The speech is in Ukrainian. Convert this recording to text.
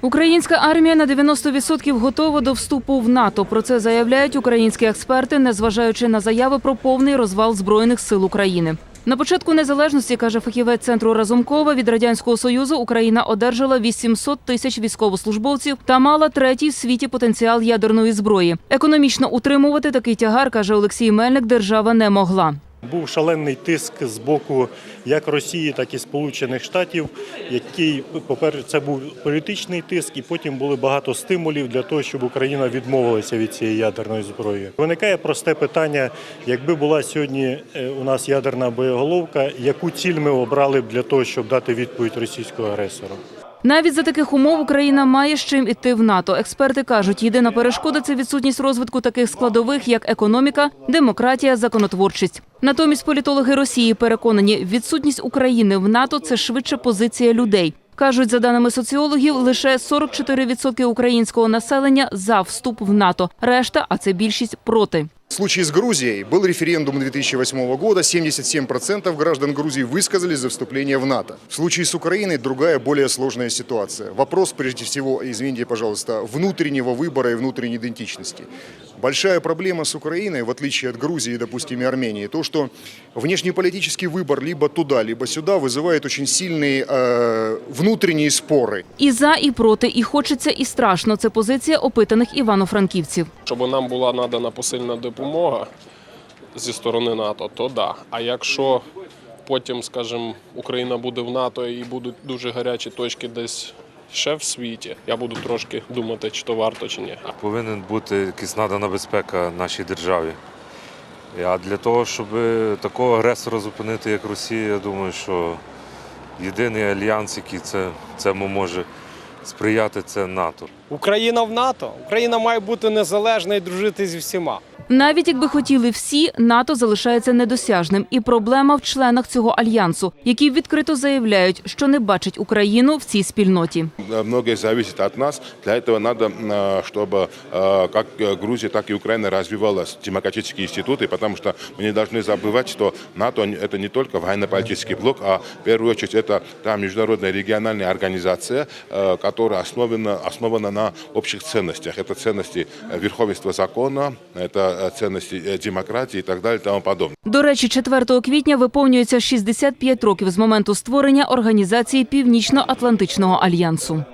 Українська армія на 90% готова до вступу в НАТО. Про це заявляють українські експерти, незважаючи на заяви про повний розвал збройних сил України. На початку незалежності, каже фахівець центру Разумкова, від радянського союзу Україна одержала 800 тисяч військовослужбовців та мала третій в світі потенціал ядерної зброї. Економічно утримувати такий тягар, каже Олексій Мельник, держава не могла. Був шалений тиск з боку як Росії, так і Сполучених Штатів, який, по-перше, це був політичний тиск, і потім були багато стимулів для того, щоб Україна відмовилася від цієї ядерної зброї. Виникає просте питання: якби була сьогодні е, у нас ядерна боєголовка, яку ціль ми обрали б для того, щоб дати відповідь російського агресору? Навіть за таких умов Україна має з чим іти в НАТО. Експерти кажуть, єдина перешкода це відсутність розвитку таких складових, як економіка, демократія, законотворчість. Натомість політологи Росії переконані, відсутність України в НАТО це швидше позиція людей. Кажуть, за даними соціологів, лише 44% українського населення за вступ в НАТО. Решта, а це більшість проти. В случае с Грузией был референдум 2008 года, 77% граждан Грузии высказались за вступление в НАТО. В случае с Украиной другая, более сложная ситуация. Вопрос, прежде всего, извините, пожалуйста, внутреннего выбора и внутренней идентичности. Большая проблема с Украиной, в отличие от Грузии, допустим, и Армении, то, что внешнеполитический выбор либо туда, либо сюда вызывает очень сильные э, внутренние споры. І за, і проти, і хочеться, і страшно. Це позиція опитаних івано-франківців. Щоб нам була надана посильна допомога зі сторони НАТО, то да. А якщо потім, скажімо, Україна буде в НАТО і будуть дуже гарячі точки десь ще в світі, я буду трошки думати, чи то варто, чи ні. Повинен бути якась надана безпека нашій державі. А для того, щоб такого агресора зупинити, як Росія, я думаю, що єдиний альянс, який це, цьому може сприяти, це НАТО. Україна в НАТО. Україна має бути незалежна і дружити зі всіма. Навіть якби хотіли всі, НАТО залишається недосяжним. І проблема в членах цього альянсу, які відкрито заявляють, що не бачать Україну в цій спільноті. Многое зависит от нас. Для этого надо, э, чтобы э, как Грузия, так и Украина развивалась демократические институты, потому что мы не должны забывать, что НАТО – это не только военно-политический блок, а в первую очередь это та международная региональная организация, э, которая основана, основана на общих ценностях. Это ценности э, верховенства закона, это э, демократії і так далі. тому подобне. До речі, 4 квітня виповнюється 65 років з моменту створення організації Північно-Атлантичного альянсу.